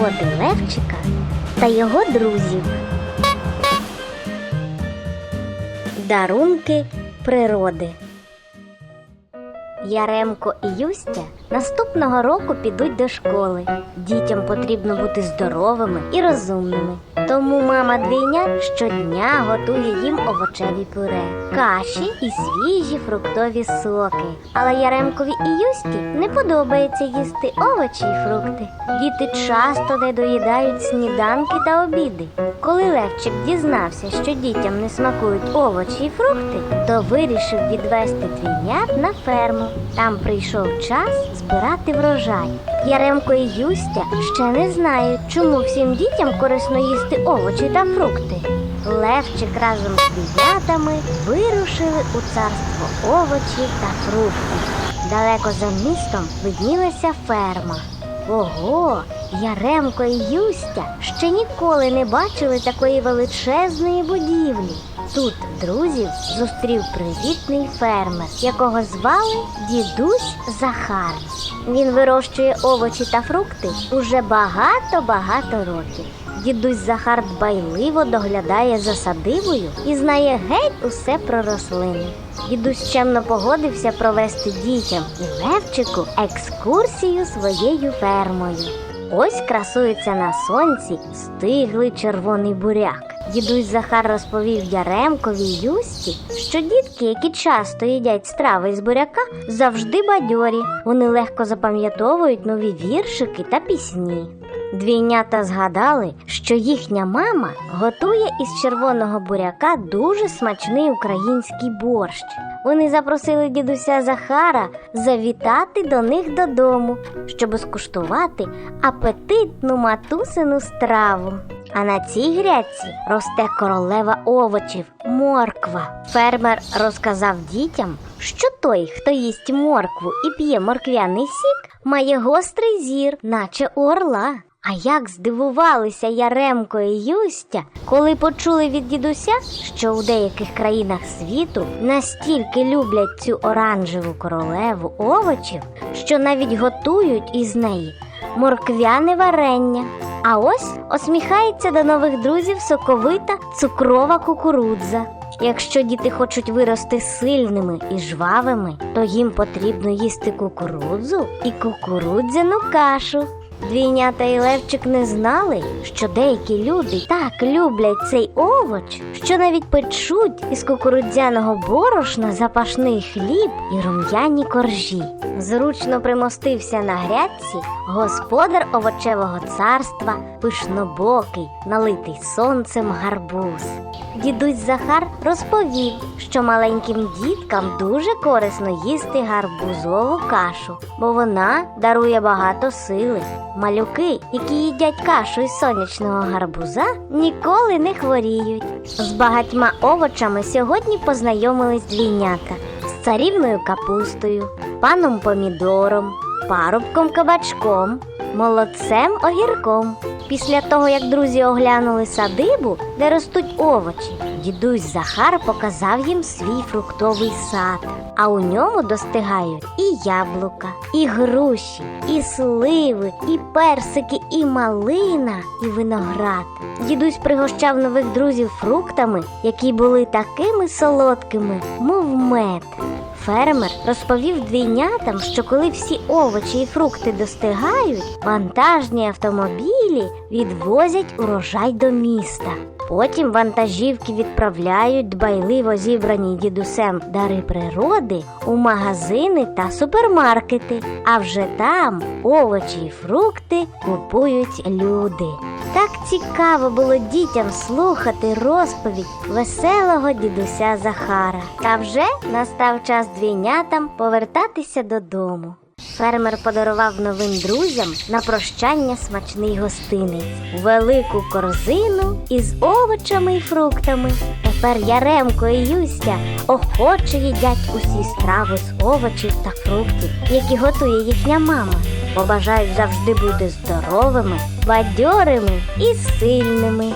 пригоди Левчика та його друзів. Дарунки природи. Яремко і Юстя наступного року підуть до школи. Дітям потрібно бути здоровими і розумними. Тому мама двійнят щодня готує їм овочеві пюре, каші і свіжі фруктові соки. Але Яремкові і Юсті не подобається їсти овочі і фрукти. Діти часто не доїдають сніданки та обіди. Коли Левчик дізнався, що дітям не смакують овочі і фрукти, то вирішив відвести двійнят на ферму. Там прийшов час збирати врожай. Яремко і Юстя ще не знають, чому всім дітям корисно їсти овочі та фрукти. Левчик разом з двійнятами вирушили у царство овочів та фруктів. Далеко за містом виднілася ферма. Ого, Яремко і Юстя ще ніколи не бачили такої величезної будівлі. Тут друзів зустрів привітний фермер, якого звали дідусь Захар. Він вирощує овочі та фрукти уже багато-багато років. Дідусь Захар дбайливо доглядає за садибою і знає геть усе про рослини. Дідусь чемно погодився провести дітям і Левчику екскурсію своєю фермою. Ось красується на сонці стиглий червоний буряк. Дідусь Захар розповів Яремкові й Юсті, що дітки, які часто їдять страви з буряка, завжди бадьорі. Вони легко запам'ятовують нові віршики та пісні. Двійнята згадали, що їхня мама готує із червоного буряка дуже смачний український борщ. Вони запросили дідуся Захара завітати до них додому, щоб скуштувати апетитну матусину страву. А на цій грядці росте королева овочів морква. Фермер розказав дітям, що той, хто їсть моркву і п'є морквяний сік, має гострий зір, наче у орла. А як здивувалися Яремко і Юстя, коли почули від дідуся, що у деяких країнах світу настільки люблять цю оранжеву королеву овочів, що навіть готують із неї морквяне варення. А ось осміхається до нових друзів соковита цукрова кукурудза. Якщо діти хочуть вирости сильними і жвавими, то їм потрібно їсти кукурудзу і кукурудзяну кашу. Двійнята і Левчик не знали, що деякі люди так люблять цей овоч, що навіть печуть із кукурудзяного борошна запашний хліб і рум'яні коржі. Зручно примостився на грядці господар овочевого царства, пишнобокий, налитий сонцем гарбуз. Дідусь Захар розповів, що маленьким діткам дуже корисно їсти гарбузову кашу, бо вона дарує багато сили. Малюки, які їдять кашу із сонячного гарбуза, ніколи не хворіють. З багатьма овочами сьогодні познайомились двійнята з царівною капустою, паном помідором, парубком кабачком, молодцем огірком. Після того, як друзі оглянули садибу, де ростуть овочі, дідусь Захар показав їм свій фруктовий сад, а у ньому достигають і яблука, і груші, і сливи, і персики, і малина, і виноград. Дідусь пригощав нових друзів фруктами, які були такими солодкими, мов мед. Фермер розповів двійнятам, що коли всі овочі і фрукти достигають, вантажні автомобілі відвозять урожай до міста. Потім вантажівки відправляють дбайливо зібрані дідусем дари природи у магазини та супермаркети. А вже там овочі і фрукти купують люди. Так цікаво було дітям слухати розповідь веселого дідуся Захара. Та вже настав час двійнятам повертатися додому. Фермер подарував новим друзям на прощання смачний гостинець, велику корзину із овочами і фруктами. Тепер Яремко і Юстя охоче їдять усі страви з овочів та фруктів, які готує їхня мама. Побажають завжди бути здоровими, бадьорими і сильними.